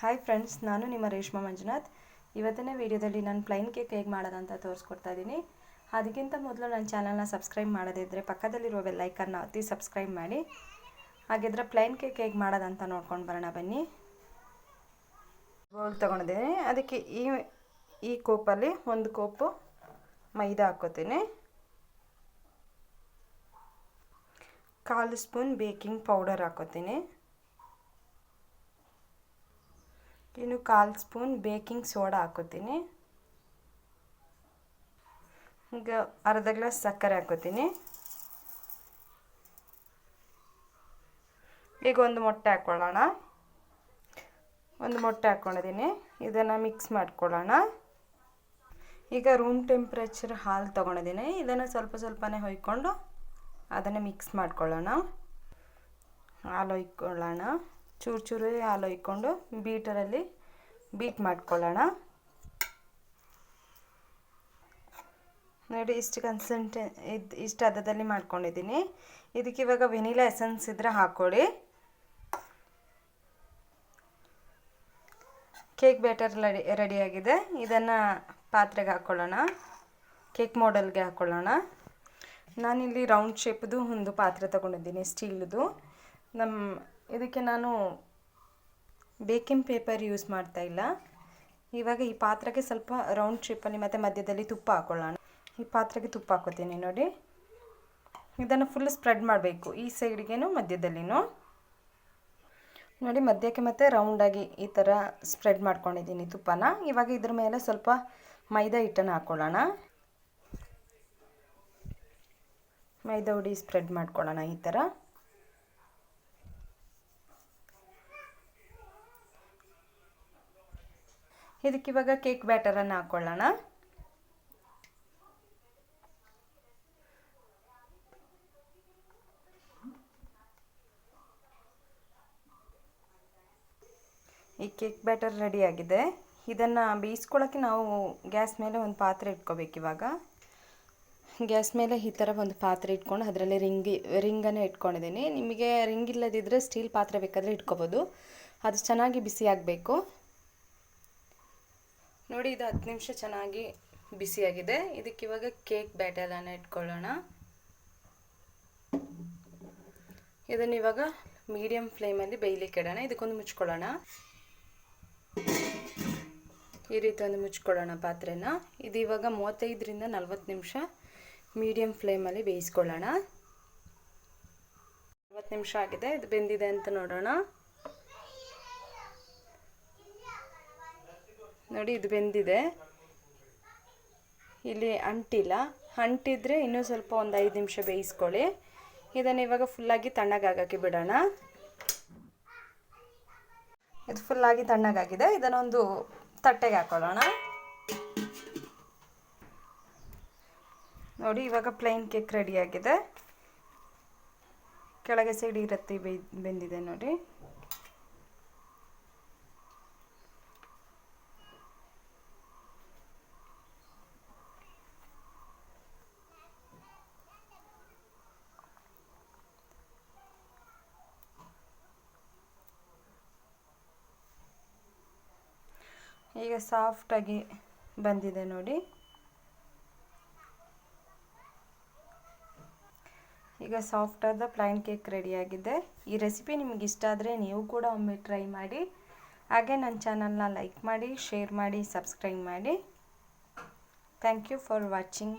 Hi friends ನಾನು ನಿಮ್ಮ ರೇಷ್ಮಾ ಮಂಜುನಾಥ್. ಇವತ್ತಿನ ವಿಡಿಯೋದಲ್ಲಿ ನಾನು ಪ್ಲೈನ್ ಕೇಕ್ ಹೇಗೆ ಮಾಡೋದಂತ ತೋರಿಸ್ಕೊಡ್ತಾ ಇದ್ದೀನಿ ಅದಕ್ಕಿಂತ ಮೊದಲು ನನ್ನ ಚಾನಲ್ನ ಸಬ್ಸ್ಕ್ರೈಬ್ ಮಾಡೋದಿದ್ದರೆ ಪಕ್ಕದಲ್ಲಿರುವ ಬೆಲ್ಲೈಕನ್ನ ಒತ್ತಿ ಸಬ್ಸ್ಕ್ರೈಬ್ ಮಾಡಿ. ಹಾಗಿದ್ರೆ ಪ್ಲೈನ್ ಕೇಕ್ ಹೇಗೆ ಮಾಡೋದಂತ ನೋಡ್ಕೊಂಡು ಬರೋಣ ಬನ್ನಿ. ಬೋಲ್ ತೊಗೊಂಡಿದ್ದೀನಿ. ಅದಕ್ಕೆ ಈ ಈ ಕೋಪಲ್ಲಿ ಒಂದು ಕೋಪು ಮೈದಾ ಹಾಕ್ಕೋತೀನಿ. ಕಾಲು ಸ್ಪೂನ್ ಬೇಕಿಂಗ್ ಪೌಡರ್ ಹಾಕ್ಕೋತೀನಿ. ಇನ್ನು ಕಾಲು ಸ್ಪೂನ್ ಬೇಕಿಂಗ್ ಸೋಡಾ ಹಾಕೋತೀನಿ. ಈಗ ಅರ್ಧ ಗ್ಲಾಸ್ ಸಕ್ಕರೆ ಹಾಕೋತೀನಿ. ಈಗ ಒಂದು ಮೊಟ್ಟೆ ಹಾಕ್ಕೊಳ್ಳೋಣ ಒಂದು ಮೊಟ್ಟೆ ಹಾಕ್ಕೊಂಡಿದ್ದೀನಿ ಇದನ್ನು ಮಿಕ್ಸ್ ಮಾಡ್ಕೊಳ್ಳೋಣ. ಈಗ ರೂಮ್ ಟೆಂಪ್ರೇಚರ್ ಹಾಲು ತೊಗೊಂಡಿದ್ದೀನಿ. ಇದನ್ನು ಸ್ವಲ್ಪ ಸ್ವಲ್ಪನೇ ಹೊಯ್ಕೊಂಡು ಅದನ್ನು ಮಿಕ್ಸ್ ಮಾಡ್ಕೊಳ್ಳೋಣ. ಹಾಲು ಹೊಯ್ಕೊಳ್ಳೋಣ. ಚೂರು ಚೂರು ಹಾಲು ಒಯ್ಕೊಂಡು ಬೀಟರಲ್ಲಿ ಬೀಟ್ ಮಾಡ್ಕೊಳ್ಳೋಣ. ನೋಡಿ, ಇಷ್ಟು ಕನ್ಸಂಟೆ ಇದು ಇಷ್ಟು ಹದದಲ್ಲಿ ಮಾಡ್ಕೊಂಡಿದ್ದೀನಿ. ಇದಕ್ಕೆ ಇವಾಗ ವೆನಿಲಾ ಎಸೆನ್ಸ್ ಇದ್ದರೆ ಹಾಕ್ಕೊಳ್ಳಿ. ಕೇಕ್ ಬ್ಯಾಟರ್ ರೆಡಿ, ರೆಡಿಯಾಗಿದೆ. ಇದನ್ನು ಪಾತ್ರೆಗೆ ಹಾಕ್ಕೊಳ್ಳೋಣ. ಕೇಕ್ ಮಾಡಲ್ಗೆ ಹಾಕ್ಕೊಳ್ಳೋಣ. ನಾನಿಲ್ಲಿ ರೌಂಡ್ ಶೇಪ್ದು ಒಂದು ಪಾತ್ರೆ ತೊಗೊಂಡಿದ್ದೀನಿ, ಸ್ಟೀಲ್ದು. ನಮ್ಮ ಇದಕ್ಕೆ ನಾನು ಬೇಕಿಂಗ್ ಪೇಪರ್ ಯೂಸ್ ಮಾಡ್ತಾ ಇಲ್ಲ. ಇವಾಗ ಈ ಪಾತ್ರೆಗೆ ಸ್ವಲ್ಪ ರೌಂಡ್ ಶೇಪಲ್ಲಿ ಮತ್ತು ಮಧ್ಯದಲ್ಲಿ ತುಪ್ಪ ಹಾಕೊಳ್ಳೋಣ. ಈ ಪಾತ್ರೆಗೆ ತುಪ್ಪ ಹಾಕೋತೀನಿ ನೋಡಿ. ಇದನ್ನು ಫುಲ್ ಸ್ಪ್ರೆಡ್ ಮಾಡಬೇಕು. ಈ ಸೈಡ್ಗೇನು, ಮಧ್ಯದಲ್ಲಿನೂ. ನೋಡಿ, ಮಧ್ಯಕ್ಕೆ ಮತ್ತು ರೌಂಡಾಗಿ ಈ ಥರ ಸ್ಪ್ರೆಡ್ ಮಾಡ್ಕೊಂಡಿದ್ದೀನಿ ತುಪ್ಪನ. ಇವಾಗ ಇದ್ರ ಮೇಲೆ ಸ್ವಲ್ಪ ಮೈದಾ ಹಿಟ್ಟನ್ನು ಹಾಕ್ಕೊಳ್ಳೋಣ ಮೈದಾ ಹುಡಿ ಸ್ಪ್ರೆಡ್ ಮಾಡ್ಕೊಳ್ಳೋಣ ಈ ಥರ ಇದಕ್ಕಿವಾಗ ಕೇಕ್ ಬ್ಯಾಟರನ್ನು ಹಾಕ್ಕೊಳ್ಳೋಣ ಈ ಕೇಕ್ ಬ್ಯಾಟರ್ ರೆಡಿಯಾಗಿದೆ ಇದನ್ನು ಬೇಯಿಸ್ಕೊಳ್ಳೋಕ್ಕೆ ನಾವು ಗ್ಯಾಸ್ ಮೇಲೆ ಒಂದು ಪಾತ್ರೆ ಇಟ್ಕೋಬೇಕು ಇವಾಗ. ಗ್ಯಾಸ್ ಮೇಲೆ ಈ ಥರ ಒಂದು ಪಾತ್ರೆ ಇಟ್ಕೊಂಡು ಅದರಲ್ಲಿ ರಿಂಗಿ ರಿಂಗನ್ನು ಇಟ್ಕೊಂಡಿದ್ದೀನಿ. ನಿಮಗೆ ರಿಂಗ್ ಇಲ್ಲದಿದ್ದರೆ ಸ್ಟೀಲ್ ಪಾತ್ರೆ ಬೇಕಾದರೆ ಇಟ್ಕೋಬೋದು. ಅದು ಚೆನ್ನಾಗಿ ಬಿಸಿ ಆಗಬೇಕು. ನೋಡಿ, ಇದು ಹತ್ತು ನಿಮಿಷ ಚೆನ್ನಾಗಿ ಬಿಸಿಯಾಗಿದೆ. ಇದಕ್ಕೆ ಇವಾಗ ಕೇಕ್ ಬ್ಯಾಟರನ್ನು ಇಟ್ಕೊಳ್ಳೋಣ. ಇದನ್ನು ಇವಾಗ ಮೀಡಿಯಂ ಫ್ಲೇಮಲ್ಲಿ ಬೇಯಲಿಕ್ಕೆ ಇಡೋಣ. ಇದಕ್ಕೊಂದು ಮುಚ್ಕೊಳ್ಳೋಣ. ಈ ರೀತಿ ಒಂದು ಮುಚ್ಕೊಳ್ಳೋಣ ಪಾತ್ರೆನ. ಇದು ಇವಾಗ ಮೂವತ್ತೈದರಿಂದ ನಲ್ವತ್ತು ನಿಮಿಷ ಮೀಡಿಯಂ ಫ್ಲೇಮಲ್ಲಿ ಬೇಯಿಸ್ಕೊಳ್ಳೋಣ. ನಲ್ವತ್ತು ನಿಮಿಷ ಆಗಿದೆ. ಇದು ಬೆಂದಿದೆ ಅಂತ ನೋಡೋಣ. ನೋಡಿ ಇದು ಬೆಂದಿದೆ. ಇಲ್ಲಿ ಅಂಟಿಲ್ಲ. ಅಂಟಿದ್ರೆ ಇನ್ನೂ ಸ್ವಲ್ಪ ಒಂದು ಐದು ನಿಮಿಷ ಬೇಯಿಸ್ಕೊಳ್ಳಿ. ಇದನ್ನು ಇವಾಗ ಫುಲ್ಲಾಗಿ ತಣ್ಣಗಾಗಕ್ಕೆ ಬಿಡೋಣ. ಇದು ಫುಲ್ಲಾಗಿ ತಣ್ಣಗಾಗಿದೆ ಇದನ್ನೊಂದು ತಟ್ಟೆಗೆ ಹಾಕೊಳ್ಳೋಣ. ನೋಡಿ ಇವಾಗ ಪ್ಲೈನ್ ಕೇಕ್ ರೆಡಿಯಾಗಿದೆ ಕೆಳಗೆ ಸೈಡ್ ಇರುತ್ತೆ, ಬೆಂದಿದೆ ನೋಡಿ. ಈಗ ಸಾಫ್ಟಾಗಿ ಬಂದಿದೆ ನೋಡಿ. ಈಗ ಸಾಫ್ಟಾದ ಪ್ಲೈನ್ ಕೇಕ್ ರೆಡಿಯಾಗಿದೆ ಈ ರೆಸಿಪಿ ನಿಮ್ಗೆ ಇಷ್ಟ ಆದರೆ ನೀವು ಕೂಡ ಒಮ್ಮೆ ಟ್ರೈ ಮಾಡಿ. ಹಾಗೆ ನನ್ನ ಚಾನಲ್ನ ಲೈಕ್ ಮಾಡಿ ಶೇರ್ ಮಾಡಿ ಸಬ್ಸ್ಕ್ರೈಬ್ ಮಾಡಿ. Thank you for watching